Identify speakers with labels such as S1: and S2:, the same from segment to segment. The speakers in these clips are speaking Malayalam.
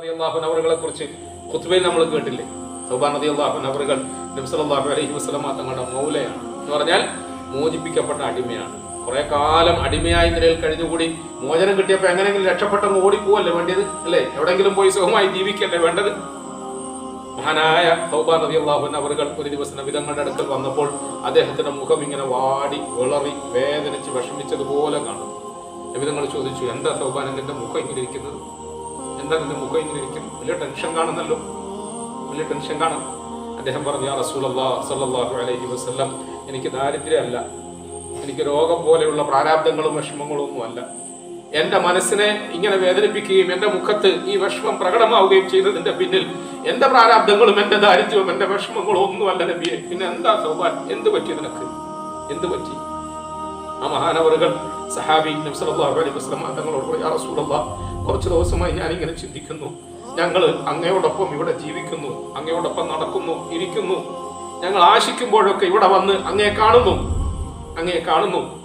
S1: അള്ളാഹുൻ കുറിച്ച് ഖുത്ബയിൽ നമ്മൾ കേട്ടില്ലേ? സൗബാൻ നദി നബ്സലാഹു അലൈഹി വസ്ലമ തങ്ങളുടെ മൗലയാണ്. എന്ന് പറഞ്ഞാൽ മോചിപ്പിക്കപ്പെട്ട അടിമയാണ്. കുറെ കാലം അടിമയായ നിലയിൽ കഴിഞ്ഞുകൂടി മോചനം കിട്ടിയപ്പോൾ എങ്ങനെയെങ്കിലും രക്ഷപ്പെട്ടെന്ന് ഓടിപ്പോവല്ലേ വേണ്ടത് അല്ലേ? എവിടെങ്കിലും പോയി സുഖമായി ജീവിക്കല്ലേ വേണ്ടത്? മഹാനായ സൗബാൻ നബി അള്ളാഹുൻ അവറുകൾ ഒരു ദിവസം നബിതങ്ങളുടെ അടുത്ത് വന്നപ്പോൾ അദ്ദേഹത്തിന്റെ മുഖം ഇങ്ങനെ വാടി വിളറി വേദനിച്ച് വിഷമിച്ചതുപോലെ കാണും നബിതങ്ങൾ ചോദിച്ചു എന്താ സൗബാൻ മുഖം ഇങ്ങനെ ഇരിക്കുന്നത്? എന്താ നിന്റെ മുഖം ഇങ്ങനെ ഇരിക്കും? വലിയ ടെൻഷൻ കാണുന്നല്ലോ. വലിയ ടെൻഷൻ കാണും. അദ്ദേഹം പറഞ്ഞു ആ റസൂലല്ലാ സല്ലല്ലാഹു അലൈഹി വസല്ലം എനിക്ക് ദാരിദ്ര്യമല്ല. എനിക്ക് രോഗം പോലെയുള്ള പ്രാരാബ്ദങ്ങളും വിഷമങ്ങളും ഒന്നും അല്ല. എന്റെ മനസ്സിനെ ഇങ്ങനെ വേദനിപ്പിക്കുകയും എന്റെ മുഖത്ത് ഈ വിഷമം പ്രകടമാവുകയും ചെയ്തതിന്റെ പിന്നിൽ എന്റെ പ്രാരാബ്ദങ്ങളും എന്റെ ദാരിദ്ര്യവും എന്റെ വിഷമങ്ങളും ഒന്നുമല്ല നബിയെ. പിന്നെ എന്താ സൗഭാൻ എന്ത് പറ്റി നിനക്ക്? എന്ത് പറ്റി? ആ മഹാനവറുകൾ സഹാബി നബ്സലാഹു അലൈഹി വസ്ലം തങ്ങളോട് പറഞ്ഞു, "യാ കുറച്ച് ദിവസമായി ഞാൻ ഇങ്ങനെ ചിന്തിക്കുന്നു. ഞങ്ങൾ അങ്ങയോടൊപ്പം ഇവിടെ ജീവിക്കുന്നു അങ്ങയോടൊപ്പം നടക്കുന്നു ഇരിക്കുന്നു. ഞങ്ങൾ ആശിക്കുമ്പോഴൊക്കെ ഇവിടെ വന്ന് അങ്ങയെ കാണുന്നു അങ്ങയെ കാണുന്നു.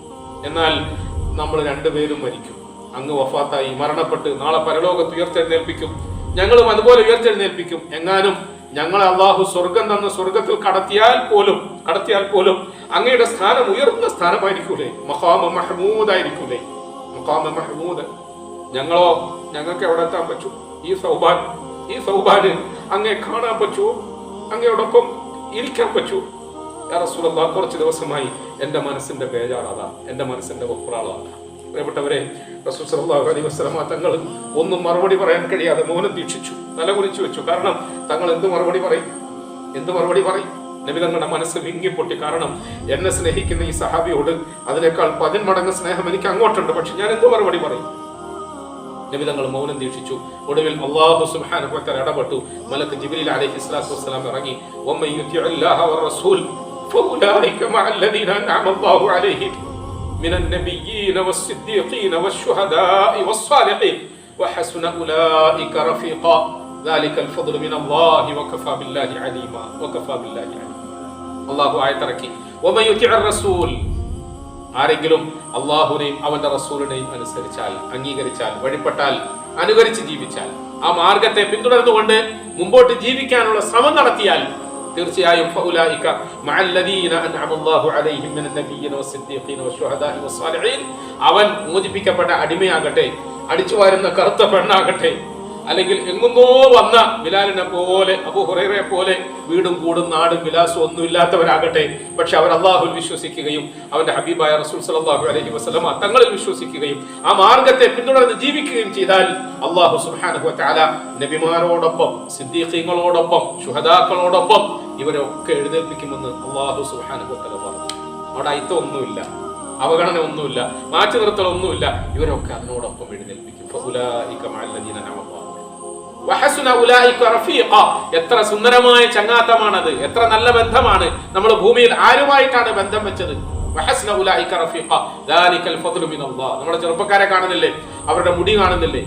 S1: എന്നാൽ നമ്മൾ രണ്ടുപേരും മരിക്കും. അങ്ങ് വഫാത്തായി മരണപ്പെട്ട് നാളെ പരലോകത്ത് ഉയർത്തെഴുന്നേൽപ്പിക്കും. ഞങ്ങളും അതുപോലെ ഉയർത്തെഴുന്നേൽപ്പിക്കും. എങ്ങാനും ഞങ്ങളെ അള്ളാഹു സ്വർഗം തന്ന സ്വർഗത്തിൽ കടത്തിയാൽ പോലും കടത്തിയാൽ പോലും അങ്ങയുടെ സ്ഥാനം ഉയർന്ന സ്ഥാനമായിരിക്കൂലേ? മഹാമ മഹമൂദായിരിക്കൂലേ? മഹാമ മഹമൂദ്. ഞങ്ങളോ ഞങ്ങൾക്ക് എവിടെ എത്താൻ പറ്റൂ? ഈ സൗബാൻ ഈ സൗബാന് അങ്ങേ കാണാൻ പറ്റുമോ? അങ്ങയോടൊപ്പം ഇരിക്കാൻ പറ്റൂ യാ റസൂലല്ലാഹ് കുറച്ച് ദിവസമായി എന്റെ മനസ്സിന്റെ ബേജാറതാ എന്റെ മനസ്സിന്റെ ഒപ്പറാളാണ് പ്രിയപ്പെട്ടവരെ റസൂൽ സല്ലല്ലാഹു അലൈഹി വസല്ലമ തങ്ങൾ ഒന്നും മറുപടി പറയാൻ കഴിയാതെ മൗനം ദീക്ഷിച്ചു തലകുനിച്ചു വെച്ചു. കാരണം തങ്ങൾ എന്ത് മറുപടി പറയും? എന്ത് മറുപടി പറയും? നബി തങ്ങളുടെ മനസ്സ് വിങ്ങിപ്പൊട്ടി. കാരണം എന്നെ സ്നേഹിക്കുന്ന ഈ സഹാബിയോട് അതിനേക്കാൾ പതിന്മടങ്ങ് സ്നേഹം എനിക്ക് അങ്ങോട്ടുണ്ട്. പക്ഷെ ഞാൻ എന്ത് മറുപടി പറയും? നബിതങ്ങൾ മൗനം ദീക്ഷിച്ചു. ഒടുവിൽ അള്ളാഹു തആല ഇടപെട്ടു. മലക്ക് ജിബിലി അലൈഹി സ്വലാത്തു വസ്സലാം ഇറങ്ങി. വമ്മൻ ആരെങ്കിലും അവന്റെ റസൂലിനെയും അനുസരിച്ചാൽ അംഗീകരിച്ചാൽ വഴിപ്പെട്ടാൽ അനുകരിച്ച് ജീവിച്ചാൽ ആ മാർഗത്തെ പിന്തുടർന്നുകൊണ്ട് മുമ്പോട്ട് ജീവിക്കാനുള്ള ശ്രമം നടത്തിയാൽ തീർച്ചയായും അവൻ മോചിപ്പിക്കപ്പെട്ട അടിമയാകട്ടെ അടിച്ചു വാരുന്ന കറുത്ത പെണ്ണാകട്ടെ അല്ലെങ്കിൽ എങ്ങുന്നോ വന്ന ബിലാലിനെ പോലെ അബു ഹുറൈറയെ പോലെ വീടും കൂടും നാടും വിലാസവും ഒന്നും ഇല്ലാത്തവരാകട്ടെ. പക്ഷെ അവർ അള്ളാഹുൽ വിശ്വസിക്കുകയും അവന്റെ ഹബീബായ റസൂൽ സലാഹു അലഹി വസ്ലമ തങ്ങളിൽ വിശ്വസിക്കുകയും ആ മാർഗത്തെ പിന്തുടർന്ന് ജീവിക്കുകയും ചെയ്താൽ അള്ളാഹു വതആല നബിമാരോടൊപ്പം സിദ്ദീഖീങ്ങളോടൊപ്പം ശുഹദാക്കളോടൊപ്പം ഇവരെ ഒക്കെ എഴുന്നേൽപ്പിക്കുമെന്ന് അള്ളാഹു വതആല പറഞ്ഞു. അവിടെ അയിത്തം ഒന്നുമില്ല അവഗണന ഒന്നുമില്ല മാറ്റി നിർത്തൽ ഒന്നുമില്ല. ഇവരൊക്കെ അതിനോടൊപ്പം എഴുന്നേൽപ്പിക്കും. എത്ര സുന്ദരമായ ചങ്ങാത്തമാണത്. എത്ര നല്ല ബന്ധമാണ്. നമ്മൾ ഭൂമിയിൽ ആരുമായിട്ടാണ് ബന്ധം വെച്ചത്. നമ്മുടെ ചെറുപ്പക്കാരെ കാണുന്നില്ലേ? അവരുടെ മുടി കാണുന്നില്ലേ?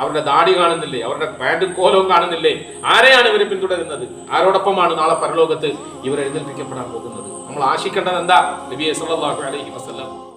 S1: അവരുടെ ദാടി കാണുന്നില്ലേ? അവരുടെ പാന്റും കോലവും കാണുന്നില്ലേ? ആരെയാണ് ഇവർ പിന്തുടരുന്നത്? ആരോടൊപ്പമാണ് നാളെ പരലോകത്ത് ഇവർ എഴുന്നേൽപ്പിക്കപ്പെടാൻ പോകുന്നത്? നമ്മൾ ആശിക്കേണ്ടത് എന്താ? നബിയെ സല്ലല്ലാഹു അലൈഹി വസല്ലം.